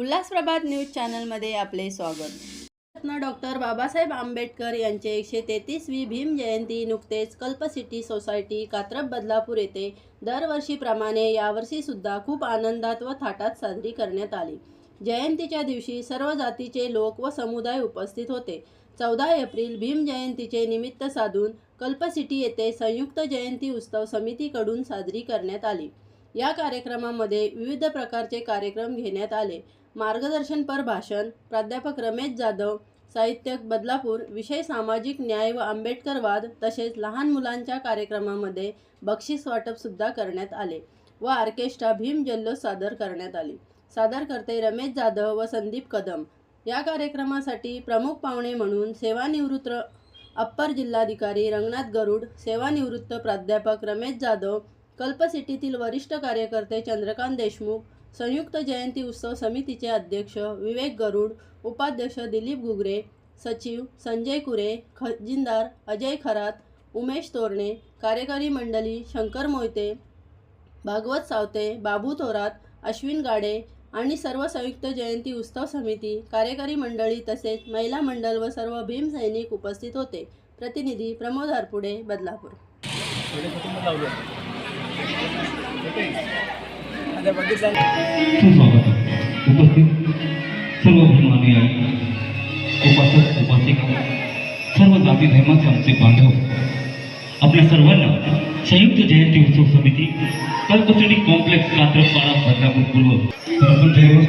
उल्हासप्रभात news चॅनलमध्ये आपले स्वागत. रत्न डॉक्टर बाबासाहेब आंबेडकर यांचे एकशे तेहतीसवी भीम जयंती नुकतेच कल्पसिटी सोसायटी कात्रप बदलापूर येथे दरवर्षीप्रमाणे यावर्षीसुद्धा खूप आनंदात व थाटात साजरी करण्यात आली. जयंतीच्या दिवशी सर्व जातीचे लोक व समुदाय उपस्थित होते. चौदा एप्रिल भीम जयंतीचे निमित्त साधून कल्पसिटी येथे संयुक्त जयंती उत्सव समितीकडून साजरी करण्यात आली. या कार्यक्रमामध्ये विविध प्रकारचे कार्यक्रम घेण्यात आले. मार्गदर्शनपर भाषण प्राध्यापक रमेश जाधव साहित्यक बदलापूर विषय सामाजिक न्याय व आंबेडकरवाद तसेच लहान मुलांच्या कार्यक्रमामध्ये बक्षीस वाटपसुद्धा करण्यात आले व ऑर्केस्ट्रा भीम जल्लोष सादर करण्यात आली. सादरकर्ते रमेश जाधव व संदीप कदम या कार्यक्रमासाठी प्रमुख पाहुणे म्हणून सेवानिवृत्त अप्पर जिल्हाधिकारी रंगनाथ गरुड सेवानिवृत्त प्राध्यापक रमेश जाधव कल्पसिटीतील वरिष्ठ कार्यकर्ते चंद्रकांत देशमुख संयुक्त जयंती उत्सव समितीचे अध्यक्ष विवेक गरुड उपाध्यक्ष दिलीप घुगरे सचिव संजय कुरे खजिनदार अजय खरात उमेश तोरणे कार्यकारी मंडळी शंकर मोहिते भागवत सावते बाबू थोरात अश्विन गाडे आणि सर्व संयुक्त जयंती उत्सव समिती कार्यकारी मंडळी तसेच महिला मंडळ व सर्व भीम सैनिक उपस्थित होते. प्रतिनिधी प्रमोद हरपुडे बदलापूर. सुस्वागत उपस्थित. सर्व अभिमानी उपासक उपासिका सर्व जाती धर्माचे आमचे बांधव आपल्या सर्वांना संयुक्त जयंती उत्सव समिती कल्पसिटी कॉम्प्लेक्स कात्रपाडा बदलापूर पूर्व. तर आपण जयघोष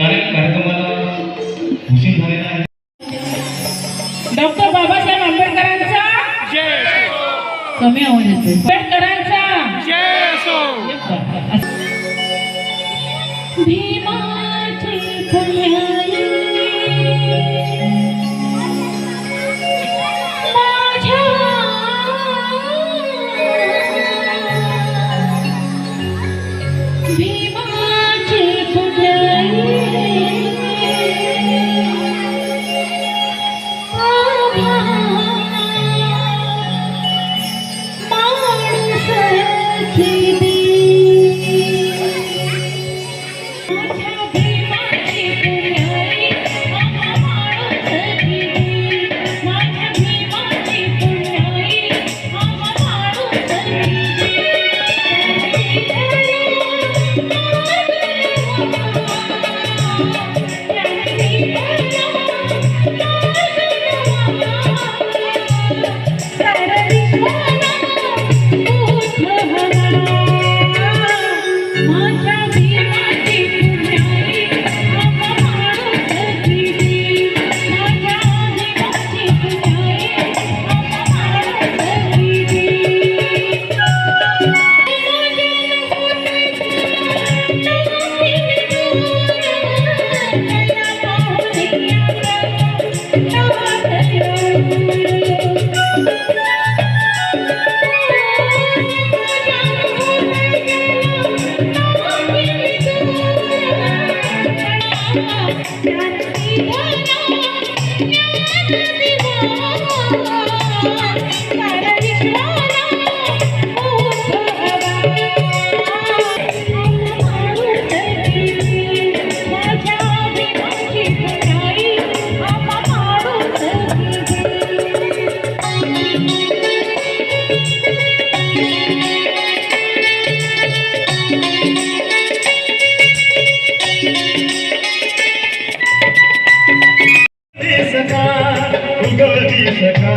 कारण कार्यक्रमाला उशीर झालेला आहे. डॉक्टर बाबासाहेब आंबेडकरांचा कमी आवाज येतो आंबेडकरांचा भीमाची सखा उगवली सखा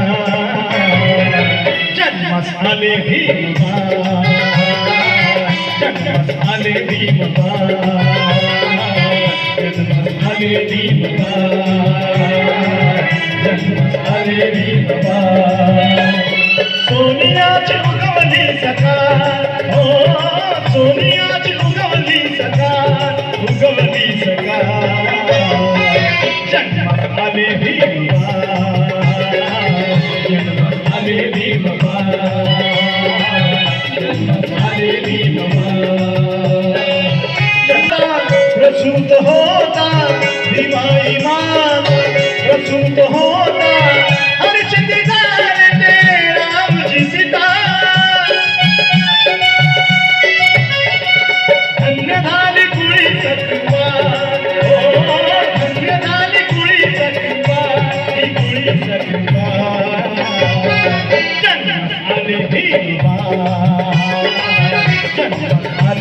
जन्मस आले भीमबा जन्मस आले भीमबा जन्मस आले सोनियाची उगवली सका हो सोनियाची उगवली सका उगवली सका जन्म आले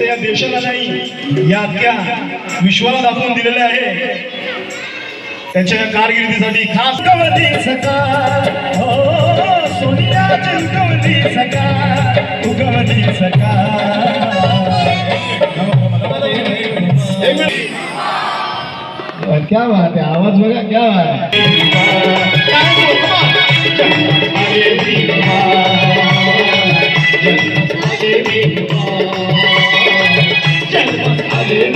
फक्त या देशाला नाही या त्या विश्वाला दाखवून दिलेले आहे. त्यांच्या या कारकिर्दीसाठी खास हो, उगवली क्या बात आहे आवाज बघा क्या बात आहे चल अरे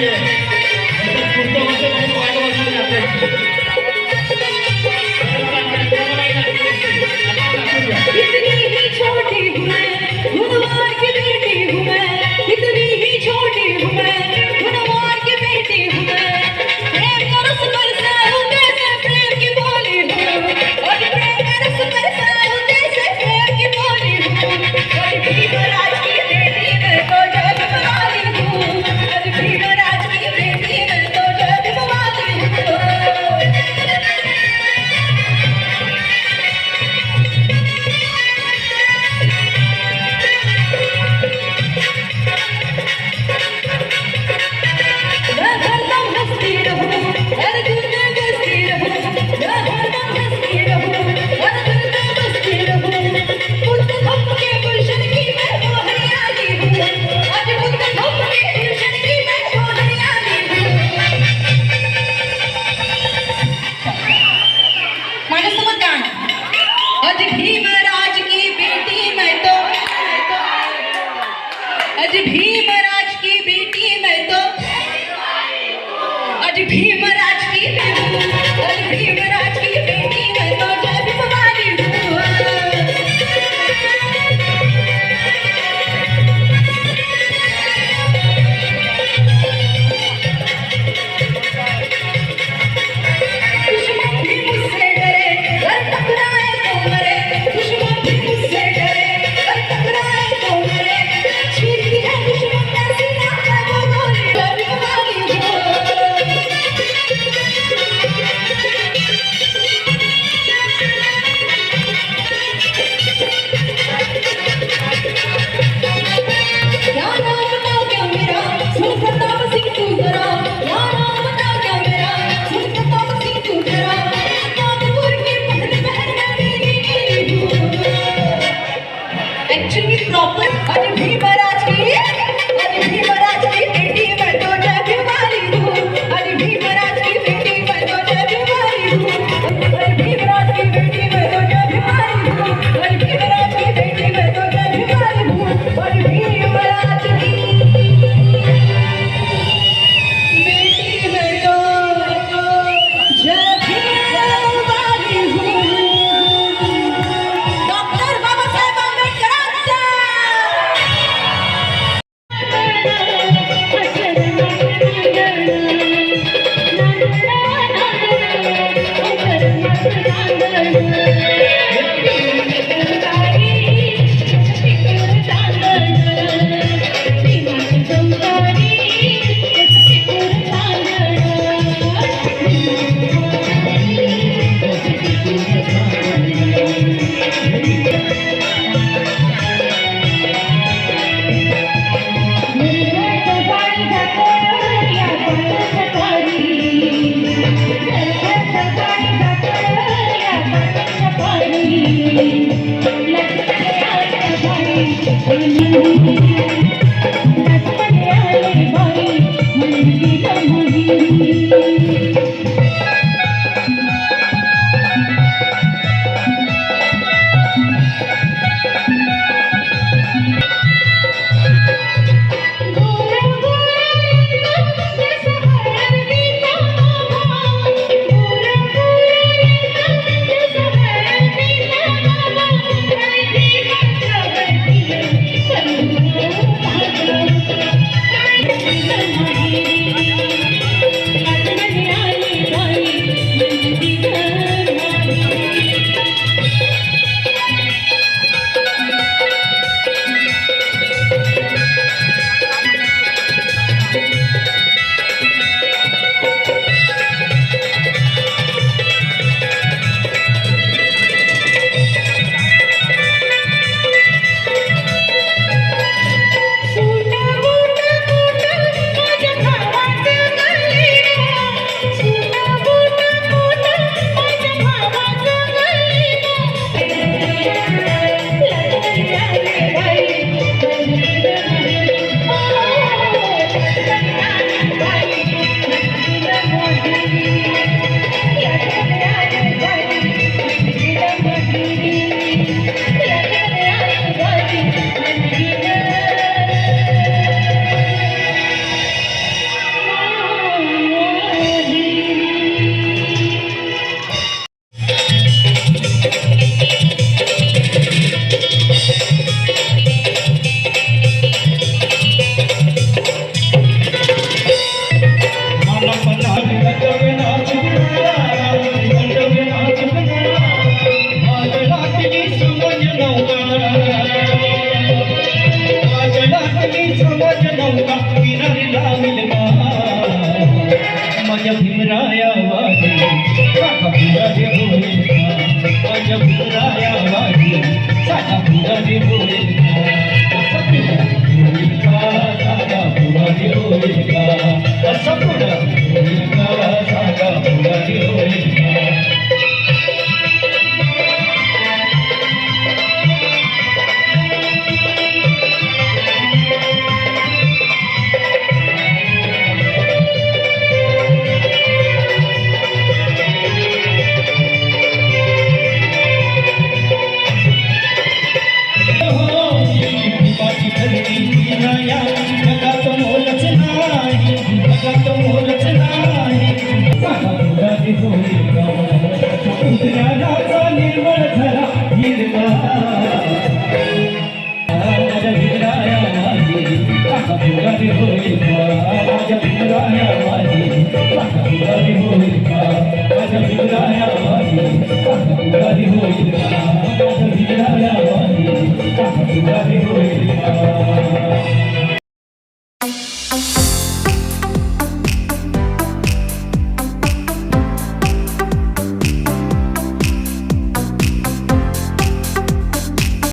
लिए